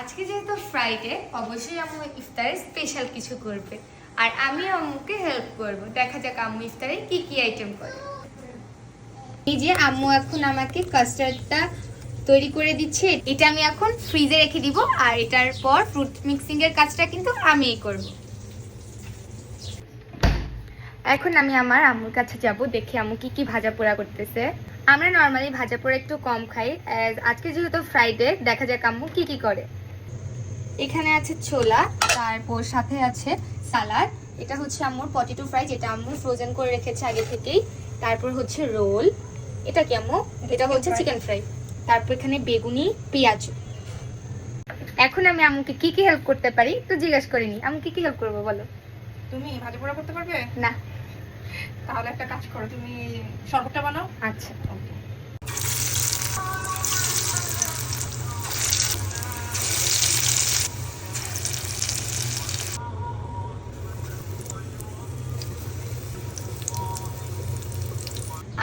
আজকে যেহেতু ফ্রাইডে অবশ্যই আম্মু ইফতারে স্পেশাল কিছু করবে। আর আমি আম্মুকে হেল্প করব। দেখা যাক আম্মু ইফতারে কি কি আইটেম করে। এই যে আম্মু এখন আমাকে কাস্টার্ডটা তৈরি করে দিচ্ছে। এটা আমি এখন ফ্রিজে রেখে দিব। আর এটার পর ফ্রুট মিক্সিং এর কাজটা কিন্তু আমিই করব। এখন আমি আমার আম্মুর কাছে যাব। দেখি আম্মু কি কি ভাজা পোড়া করতেছে। আমরা নর্মালি ভাজা পোড়া একটু কম খাই। আজকে যেহেতু ফ্রাইডে দেখা যাক আম্মু কি কি করে। এখানে আছে ছোলা তারপর সাথে আছে সালাদ। এটা হচ্ছে আম্মুর পটেটো ফ্রাই যেটা আম্মু ফ্রোজেন করে রেখেছে আগে থেকেই। তারপর হচ্ছে রোল। এটা কি আম্মু? এটা হচ্ছে চিকেন ফ্রাই তারপর এখানে বেগুনি পেঁয়াজ। এখন আমি আম্মুকে কি কি হেল্প করতে পারি তো জিজ্ঞেস করিনি আম্মু কি কি হেল্প করব বলো? তুমি ভাজি পোড়া করতে পারবে? না। তাহলে একটা কাজ করো তুমি শরবতটা বানাও। আচ্ছা।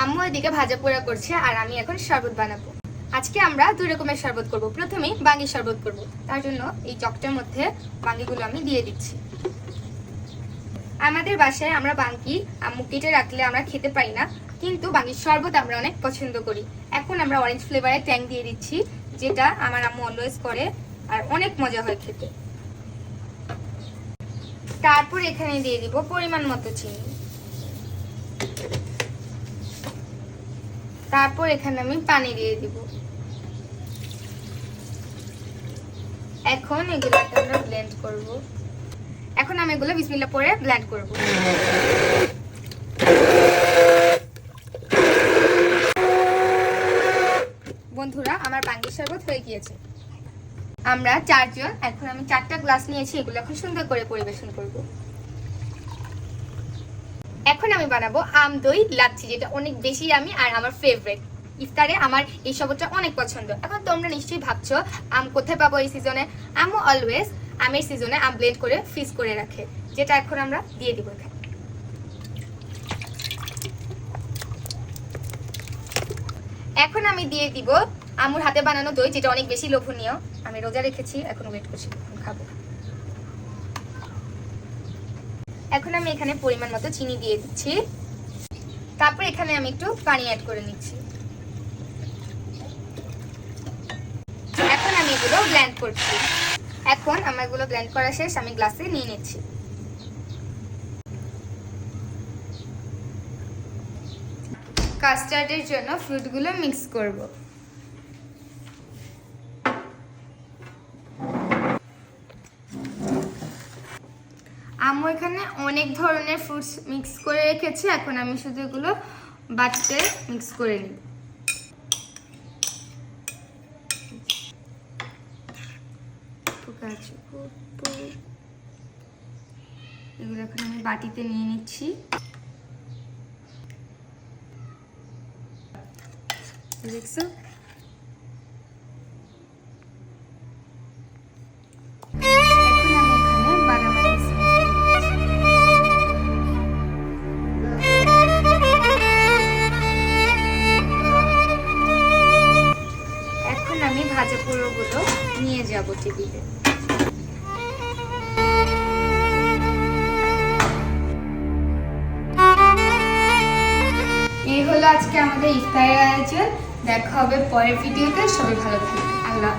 আম্মু এদিকে ভাজা পোড়া করছে আর আমি এখন শরবত বানাবো। আজকে আমরা দুই রকমের শরবত করব। প্রথমেই বাঙ্গি শরবত করব। তার জন্য এই চকটার মধ্যে বাঙ্গিগুলো আমি দিয়ে দিচ্ছি। আমাদের বাসায় আমরা বাঙ্কি আম্মু কেটে রাখলে আমরা খেতে পারি না, কিন্তু বাঙ্গির শরবত আমরা অনেক পছন্দ করি। এখন আমরা অরেঞ্জ ফ্লেভারের ট্যাং দিয়ে দিচ্ছি, যেটা আমার আম্মু অলওয়েজ করে আর অনেক মজা হয় খেতে। তারপর এখানে দিয়ে দিব পরিমাণ মতো চিনি। তারপর এখানে আমি পানি দিয়ে দিব। এখন এগুলোকে আমরা ব্লেন্ড করব। এখন আমি এগুলো বিসমিল্লাহ পরে ব্লেন্ড করব। বন্ধুরা, আমার বাঙ্গির শরবত হয়ে গিয়েছে। আমরা চারজন, এখন আমি চারটা গ্লাস নিয়েছি, এগুলো এখন সুন্দর করে পরিবেশন করব। এখন আমি বানাবো আম দই লাচ্ছি, যেটা অনেক বেশি আমি আর আমার ফেভারিট ইফতারে আমার এই শরবতটা অনেক পছন্দ। এখন তোমরা নিশ্চয়ই ভাবছ, আম কোথায় পাবো এই সিজনে আমও অলওয়েজ আমের সিজনে আম ব্লেন্ড করে ফ্রিজ করে রাখে, যেটা এখন আমরা দিয়ে দিব এখানে। এখন আমি দিয়ে দিব আমুর হাতে বানানো দই, যেটা অনেক বেশি লোভনীয়। আমি রোজা রেখেছি, এখন ওয়েট করছি খাব। এখন আমি এখানে পরিমাণ মতো চিনি দিয়ে দিচ্ছি। তারপর এখানে আমি একটু পানি অ্যাড করে নিচ্ছি। এখন আমি এগুলো ব্ল্যান্ড করছি। এখন আমার এগুলো ব্ল্যান্ড করা শেষ, আমি গ্লাসে নিয়ে নিচ্ছি। কাস্টার্ডের জন্য ফ্রুটগুলো মিক্স করব। আম্মু এখানে অনেক ধরনের ফ্রুটস মিক্স করে রেখেছে। এখন আমি শুধু এগুলো বাটিতে মিক্স করে নিই এগুলো এখন আমি বাটিতে নিয়ে নিচ্ছি। দেখছ? নিয়ে যাব এই হলো আজকে আমাদের ইফতারের আয়োজন। দেখা হবে পরের ভিডিওতে। সবাই ভালো থাকবে আল্লাহ।